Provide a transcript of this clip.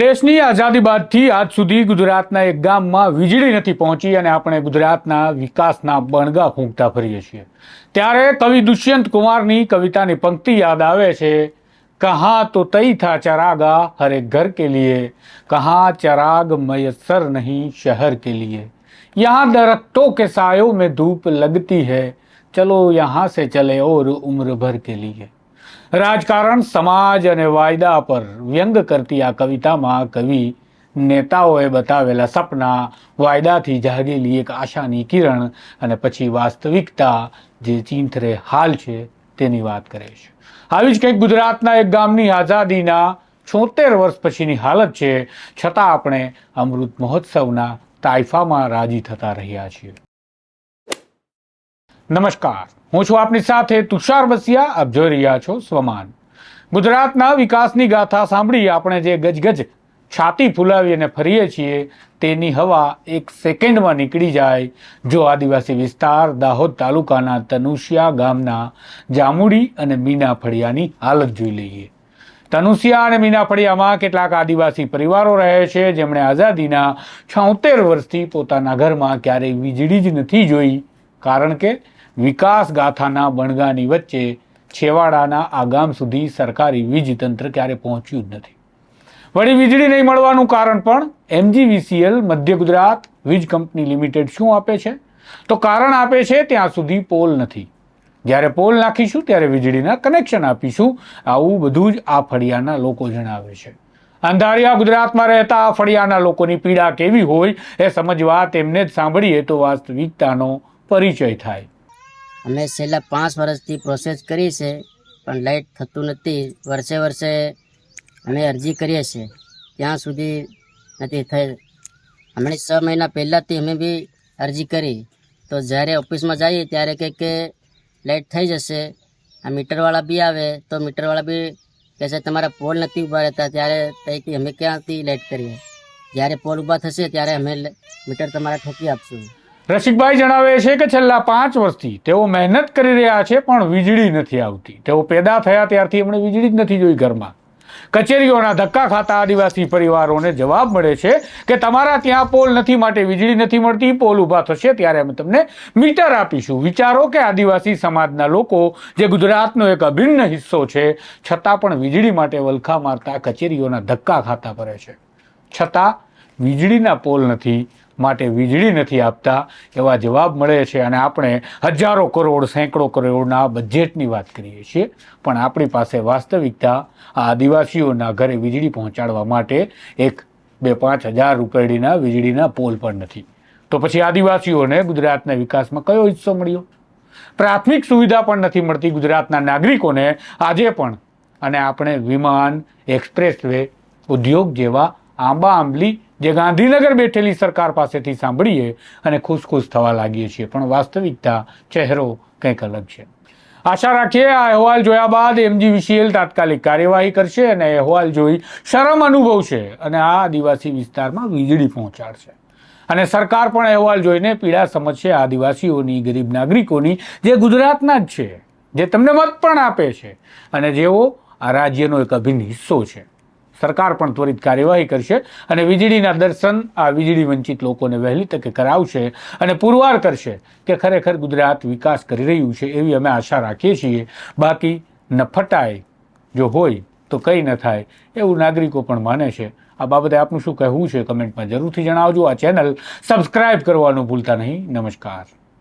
देश की आज़ादी बाद थी आज सुधी गुजरात एक गाम में वीजड़ी नहीं पहुँची और अपने गुजरात विकासना बणगा फूंकता फरी छे तेरे कवि दुष्यंत कुमार नी कविता नी पंक्ति याद आए कहा तो तई था चरागा हर एक घर के लिए कहाँ चराग मयसर नहीं शहर के लिए यहाँ दरख्तों के सायों में धूप लगती है चलो यहाँ से चले और उम्र भर के लिए રાજકારણ, સમાજ અને વાયદા પર વ્યંગ કરતી આ કવિતામાં કવિ નેતાઓએ બતાવેલા સપના, વાયદાથી જાગેલી એક આશાની કિરણ અને પછી વાસ્તવિકતા જે ચીંથરે હાલ છે તેની વાત કરે છે. આવી જ કંઈક ગુજરાતના એક ગામની આઝાદીના છોતેર વર્ષ પછીની હાલત છે, છતાં આપણે અમૃત મહોત્સવના તાઇફામાં રાજી થતા રહ્યા છીએ. નમસ્કાર. હું છું આપની સાથે તુષાર બસિયા આપ જોઈ રહ્યા છો સ્વમાન. ગુજરાતના વિકાસની ગાથા સાંભળી આપણે જે ગજગજ છાતી ફૂલાવી અને ફરીએ છીએ, તેની હવા એક સેકન્ડમાં નીકળી જાય. જો આદિવાસી વિસ્તાર દાહોદ તાલુકાના તનુશિયા ગામના જામુડી અને મીના ફળિયાની હાલત જોઈ લઈએ. તનુસિયા અને મીનાફળિયામાં કેટલાક આદિવાસી પરિવારો રહે છે. જેમણે આઝાદીના છોતેર વર્ષથી પોતાના ઘરમાં ક્યારેય વીજળી જ નથી જોઈ. કારણ કે વિકાસ ગાથાના બણગાની વચ્ચે છેવાડાના આ ગામ સુધી સરકારી વીજ તંત્ર ક્યારે પહોંચ્યું જ નથી. વળી વીજળી નહીં મળવાનું કારણ પણ એમજીવીસીએલ મધ્ય ગુજરાત વીજ કંપની લિમિટેડ શું આપે છે? તો કારણ આપે છે ત્યાં સુધી પોલ નથી. જ્યારે પોલ નાખીશું ત્યારે વીજળીના કનેક્શન આપીશું. આવું બધું જ આ ફળિયાના લોકો જણાવે છે. અંધારિયા ગુજરાતમાં રહેતા આ ફળિયાના લોકોની પીડા કેવી હોય એ સમજવા તેમને જ સાંભળીએ તો વાસ્તવિકતાનો પરિચય થાય. અમે છેલ્લા પાંચ વર્ષથી પ્રોસેસ કરી છે પણ લાઇટ થતું નથી. વર્ષે વર્ષે અમે અરજી કરીએ છીએ. ત્યાં સુધી નથી થઈ. હમણાં છ મહિના પહેલાંથી અમે બી અરજી કરી. તો જ્યારે ઓફિસમાં જઈએ ત્યારે કહે કે લાઇટ થઈ જશે. આ મીટરવાળા બી આવે, તો મીટરવાળા બી કહે છે, તમારા પોલ નથી ઊભા રહેતા. ત્યારે ત્યાંથી અમે ક્યાંથી લાઇટ કરીએ? જ્યારે પોલ ઊભા થશે ત્યારે અમે મીટર તમારા ઠોકી આપશું. રસિકભાઈ જણાવે છે કે છેલ્લા પાંચ વર્ષથી તેઓ મહેનત કરી રહ્યા છે, પણ વીજળી નથી આવતી. તેઓ પેદા થયા ત્યારથી એમણે વીજળી જ નથી જોઈ ઘરમાં. કચેરીઓના ધક્કા ખાતા આદિવાસી પરિવારોને જવાબ મળે છે કે તમારા ત્યાં પોલ નથી, માટે વીજળી નથી મળતી, પોલ ઊભા થશે ત્યારે અમે તમને મીટર આપીશું. વિચારો કે આદિવાસી સમાજના લોકો, જે ગુજરાતનો એક અભિન્ન હિસ્સો છે, છતાં પણ વીજળી માટે વલખા મારતા કચેરીઓના ધક્કા ખાતા પડે છે. છતાં વીજળીના પોલ નથી માટે વીજળી નથી આપતા એવા જવાબ મળે છે અને આપણે હજારો કરોડ, સેંકડો કરોડના બજેટની વાત કરીએ છીએ. પણ આપણી પાસે વાસ્તવિકતા આ આદિવાસીઓના ઘરે વીજળી પહોંચાડવા માટે એક બે પાંચ હજાર રૂપિયાના વીજળીના પોલ પણ નથી. તો પછી આદિવાસીઓને ગુજરાતના વિકાસમાં કયો હિસ્સો મળ્યો? પ્રાથમિક સુવિધા પણ નથી મળતી ગુજરાતના નાગરિકોને આજે પણ. અને આપણે વિમાન એક્સપ્રેસ વે ઉદ્યોગ જેવા આંબા આંબલી જે ગાંધીનગર બેઠેલી સરકાર પાસેથી સાંભળીએ અને ખુશ ખુશ થવા લાગીએ છીએ. પણ વાસ્તવિકતા, ચહેરો કંઈક અલગ છે. આશા રાખીએ આ અહેવાલ જોયા બાદ એમજીવીસીએલ તાત્કાલિક કાર્યવાહી કરશે અને અહેવાલ જોઈ શરમ અનુભવશે અને આ આદિવાસી વિસ્તારમાં વીજળી પહોંચાડશે. અને સરકાર પણ અહેવાલ જોઈને પીડા સમજશે આદિવાસીઓની, ગરીબ નાગરિકોની, જે ગુજરાતના જ છે, જે તમને મત પણ આપે છે અને જેઓ આ રાજ્યનો એક અભિન્ન હિસ્સો છે. સરકાર પણ ત્વરિત કાર્યવાહી કરશે અને વીજળીના દર્શન આ વીજળી વંચિત લોકોને વહેલી તકે કરાવશે અને પુરવાર કરશે કે ખરેખર ગુજરાત વિકાસ કરી રહ્યું છે એવી અમે આશા રાખીએ છીએ. બાકી નફટાય જો હોય તો કંઈ ન થાય એવું નાગરિકો પણ માને છે. આ બાબતે આપનું શું કહેવું છે કમેન્ટમાં જરૂરથી જણાવજો. આ ચેનલ સબસ્ક્રાઇબ કરવાનું ભૂલતા નહીં. નમસ્કાર.